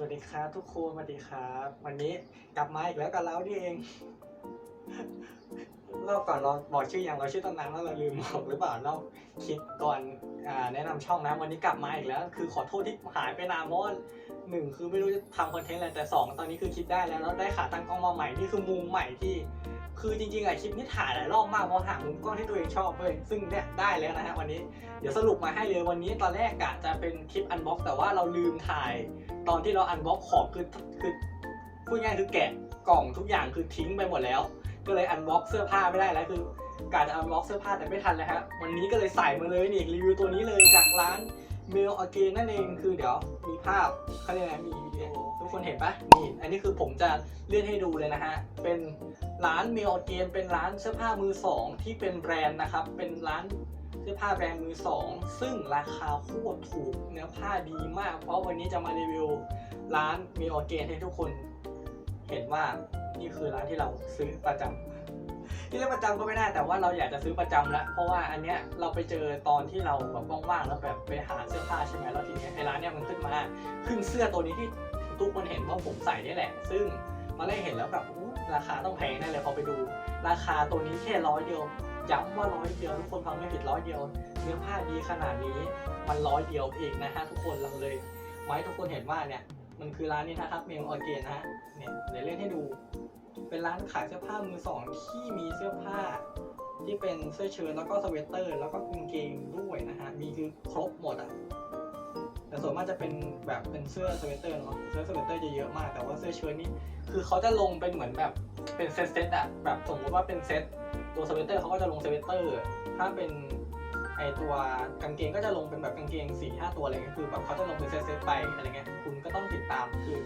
วัสดีครับทุกคนสวัสดีครับ วันนี้กลับมาอีกแล้วกับเรานี่เองรอบก่อนเราบอกชื่ออย่างเราชื่อตำนานว่าเราลืมบอกหรือเปล่าเราคิดก่อนอแนะนำช่องนะวันนี้กลับมาอีกแล้ว คือขอโทษที่หายไปนานเพราะว่าหนึ่งคือไม่รู้จะทำคอนเทนต์อะไรแต่สองตอนนี้คือคิดได้แล้วเราได้ขาตั้งกล้องมาใหม่นี่คือมุมใหม่ที่ คือจริงๆอะคลิปนี้ถ่ายหลายรอบมากเพราะหามุมกล้องที่ตัวเองชอบเว้ยซึ่งเนี่ยได้แล้วนะฮะวันนี้เดี๋ยวสรุปมาให้เลยวันนี้ตอนแรกกะจะเป็นคลิปอันบ็อกแต่ว่าเราลืมถ่าย ตอนที่เราอันบ็อกของคือคือพูดง่ายๆคือแกะกล่องทุกอย่างคือทิ้งไปหมดแล้ว ก็เลยอันบ็อกเสื้อผ้าไม่ได้แล้วคือกะจะอันบ็อกเสื้อผ้าแต่ไม่ทันแล้วฮะวันนี้ก็เลยใส่มาเลยนี่รีวิวตัวนี้เลยจากร้าน เมลอเกนนั่นเองคือเดี๋ยวมีภาพเขาเรียกอะไรมีเนี่ยทุกคนเห็นปะนี่อันนี้คือผมจะเลื่อนให้ดูเลยนะฮะ เป็นร้านเมลอเกนเป็นร้านเสื้อผ้ามือสองที่เป็นแบรนด์นะครับ เป็นร้านเสื้อผ้าแบรนด์มือสองซึ่งราคาโคตรถูกเนื้อผ้าดีมาก เพราะวันนี้จะมารีวิวร้านมีออเกนให้ทุกคน เห็นว่านี่คือร้านที่เราซื้อประจำ ที่เรียกประจำก็ไม่ได้แต่ว่าเราอยากจะซื้อประจำแล้วเพราะว่าอันเนี้ยเราไปเจอตอนที่เราแบบว่างๆแล้วแบบไปหาเสื้อผ้าใช่ไหมแล้วทีเนี้ยไอ้ร้านเนี้ยมันขึ้นมาขึ้นเสื้อตัวนี้ที่ทุกคนเห็นว่าผมใส่นี่แหละ ซึ่งมาได้เห็นแล้วแบบอู้ราคาต้องแพงแน่เลยพอไปดู ราคาตัวนี้แค่ร้อยเดียวย้ำว่าร้อยเดียวทุกคนฟังไม่ผิดร้อยเดียวเนื้อผ้าดีขนาดนี้มันร้อยเดียวเองนะฮะทุกคนเราเลยไว้ทุกคนเห็นว่าเนี่ยมันคือร้านนี้นะครับเมลออเกนนะฮะเนี่ยเดี๋ยวเล่นให้ดู เป็นร้านขายเสื้อผ้ามือสองที่มีเสื้อผ้า ที่เป็นเสื้อเชิ้ตแล้วก็สเวตเตอร์ แล้วก็กางเกงด้วยนะฮะ มีคือครบหมดอะ แต่ส่วนมากจะเป็นแบบเป็นเสื้อสเวตเตอร์เนาะ เสื้อสเวตเตอร์จะเยอะมาก แต่ว่าเสื้อเชิ้ตนี่ คือเขาจะลงเป็นเหมือนแบบเป็นเซตเซตๆอะแบบสมมติว่าเป็นเซตตัวสเวตเตอร์เขาก็จะลงสเวตเตอร์ ถ้าเป็นไอตัวกางเกงก็จะลงเป็นแบบกางเกง4ี่ห้าตัวอะไรเงี้ยคือแบบเขาจะลงเป็นเซตๆไปอะไรเงี้ยคุณก็ต้องติดตามคือ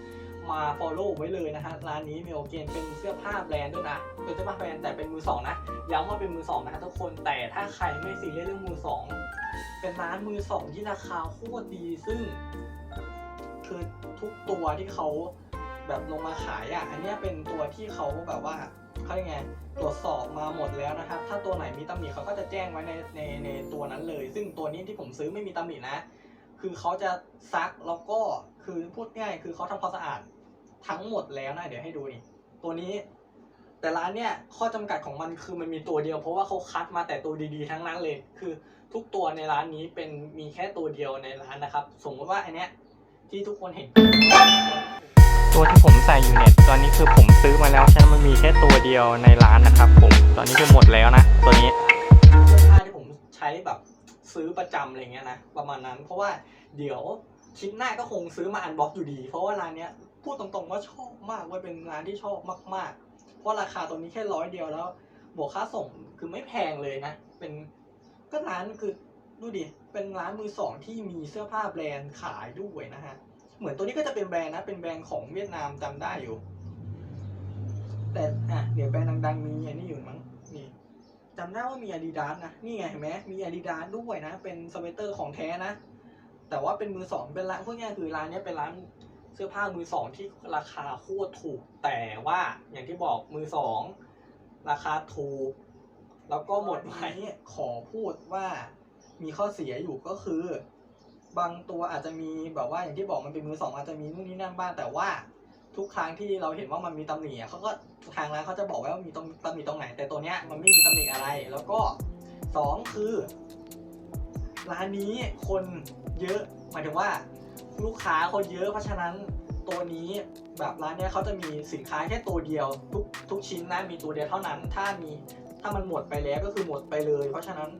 มา follow ไว้เลยนะฮะร้านนี้มีโอเกนเป็นเสื้อผ้าแบรนด์ด้วยนะเป็นเสื้อผ้าแบรนด์แต่เป็นมือสองนะย้ำว่าเป็นมือสองนะทุกคนแต่ถ้าใครไม่ซีเรียสเรื่องมือสองเป็นร้านมือสองที่ราคาโคตรดีซึ่ง คือทุกตัวที่เขาแบบลงมาขายอะอันนี้เป็นตัวที่เขาแบบว่าเขาเรียกไงตรวจสอบมาหมดแล้วนะครับ ถ้าตัวไหนมีตำหนิเขาก็จะแจ้งไว้ในในในตัวนั้นเลย ซึ่งตัวนี้ที่ผมซื้อไม่มีตำหนินะ คือเขาจะซักแล้วก็คือพูดง่ายคือเขาทำความสะอาด ทั้งหมดแล้วนะเดี๋ยวให้ดูนี่ตัวนี้ แต่ร้านเนี้ยข้อจำกัดของมันคือมันมีตัวเดียว เพราะว่าเขาคัดมาแต่ตัวดีๆทั้งนั้นเลย คือทุกตัวในร้านนี้เป็นมีแค่ตัวเดียวในร้านนะครับ สมมติว่าอันเนี้ยที่ทุกคนเห็น ตัวที่ผมใส่อยู่เนี่ยตอนนี้คือผมซื้อมาแล้วใช่ไหมมันมีแค่ตัวเดียวในร้านนะครับ ผมตอนนี้คือหมดแล้วนะ ตัวนี้เสื้อผ้าที่ผมใช้แบบซื้อประจำอะไรเงี้ยนะประมาณนั้น เพราะว่าเดี๋ยวคลิปหน้าก็คงซื้อมาอันบ็อกอยู่ดี เพราะว่าร้านเนี้ย พูดตรงๆว่าชอบมากว่าเป็นร้านที่ชอบมากๆ เพราะราคาตัวนี้แค่ร้อยเดียวแล้ว บวกค่าส่งคือไม่แพงเลยนะ เป็นก็ร้านคือดูดิ เป็นร้านมือสองที่มีเสื้อผ้าแบรนด์ขายด้วยนะฮะ เหมือนตัวนี้ก็จะเป็นแบรนด์นะ เป็นแบรนด์ของเวียดนามจำได้อยู่ แต่อะเดี๋ยวแบรนด์ดังๆมีอันนี้อยู่มั้ง นี่จำได้ว่ามี Adidas นะ นี่ไงเห็นไหมมี Adidas ด้วยนะ เป็นสเวตเตอร์ของแท้นะ แต่ว่าเป็นมือสอง เป็นร้านพวกนี้คือร้านเนี้ยเป็นร้าน เสื้อผ้ามือสองที่ราคาโคตรถูกแต่ว่าอย่างที่บอกมือสองราคาถูก แล้วก็หมดไว้ขอพูดว่ามีข้อเสียอยู่ก็คือ บางตัวอาจจะมีแบบว่าอย่างที่บอกมันเป็นมือสองอาจจะมีนู่นนี่นั่นบ้างแต่ว่าทุกครั้งที่เราเห็นว่ามันมีตำหนิอะเขาก็ทางร้านเขาจะบอกไว้ว่ามีตรงตำหนิตรงไหน แต่ตัวเนี้ยมันไม่มีตำหนิอะไร แล้วก็สองคือ ร้านนี้คนเยอะหมายถึงว่า ลูกค้าเขาเยอะเพราะฉะนั้นตัวนี้แบบร้านเนี้ยเขาจะมีสินค้าแค่ตัวเดียวทุกทุกชิ้นนะมีตัวเดียวเท่านั้น ถ้ามีถ้ามันหมดไปแล้วก็คือหมดไปเลย เพราะฉะนั้น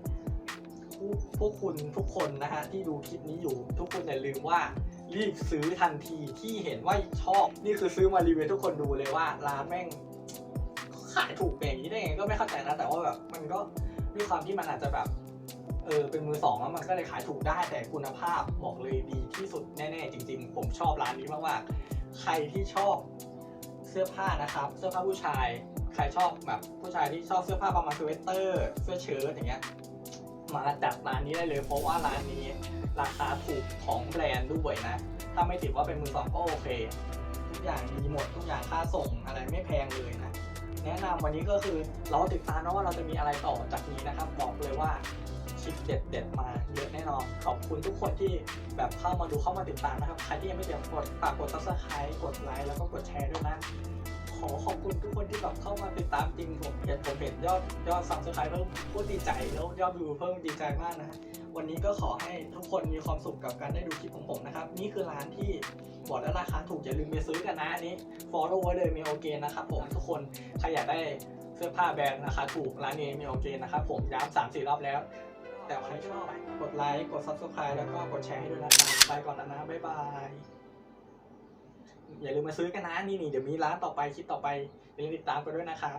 พวกคุณทุกคนนะฮะที่ดูคลิปนี้อยู่ ทุกคนอย่าลืมว่ารีบซื้อทันทีที่เห็นว่าชอบ นี่คือซื้อมารีวิวทุกคนดูเลยว่าร้านแม่งขายถูกอย่างนี้ได้ไงก็ไม่เข้าใจนะแต่ว่าแบบมันก็ด้วยความที่มันอาจจะแบบ เออเป็นมือสองแล้วมันก็เลยขายถูกได้แต่คุณภาพบอกเลยดีที่สุดแน่ ๆ จริง ๆ ผมชอบร้านนี้มากๆใครที่ชอบเสื้อผ้านะครับ เสื้อผ้าผู้ชาย ใครชอบแบบผู้ชายที่ชอบเสื้อผ้าประมาณสเวตเตอร์ เสื้อเชิ้ตอย่างเงี้ยมาจัดร้านนี้ได้เลย เพราะว่าร้านนี้ราคาถูกของแบรนด์ด้วยนะ ถ้าไม่ติดว่าเป็นมือสองก็โอเค ทุกอย่างดีหมดทุกอย่างค่าส่งอะไรไม่แพงเลยนะ แนะนำวันนี้ก็คือเราติดตามนะว่าเราจะมีอะไรต่อจากนี้นะครับ บอกเลยว่า คลิปเด็ดๆมาเยอะแน่นอน ขอบคุณทุกคนที่แบบเข้ามาดูเข้ามาติดตามนะครับ ใครที่ยังไม่เดี๋ยวกดฝากกด subscribe กดไลค์แล้วก็กดแชร์ด้วยนะ ขอขอบคุณทุกคนที่แบบเข้ามาติดตามจริงผมเห็นผมเห็นยอดยอด subscribe เพิ่มพูดดีใจแล้วยอดวิวเพิ่มดีใจมากนะฮะวันนี้ก็ขอให้ทุกคนมีความสุขกับการได้ดูคลิปของผมนะครับ นี่คือร้านที่บอกแล้วราคาถูกอย่าลืมไปซื้อกันนะอันนี้ follow ไว้เลยมีโอเคนะครับผมทุกคนใครอยากได้เสื้อผ้าแบรนด์ราคาถูกร้านนี้มีโอเคนะครับผมย้ำสามสี่รอบแล้ว แต่ใครชอบกดไลค์กด subscribe แล้วก็กดแชร์ให้ด้วยนะครับไปก่อนแล้วนะ บ๊ายบาย อย่าลืมมาซื้อกันนะ นี่นี่เดี๋ยวมีร้านต่อไปคลิปต่อไปอย่าลืมติดตามกันด้วยนะครับ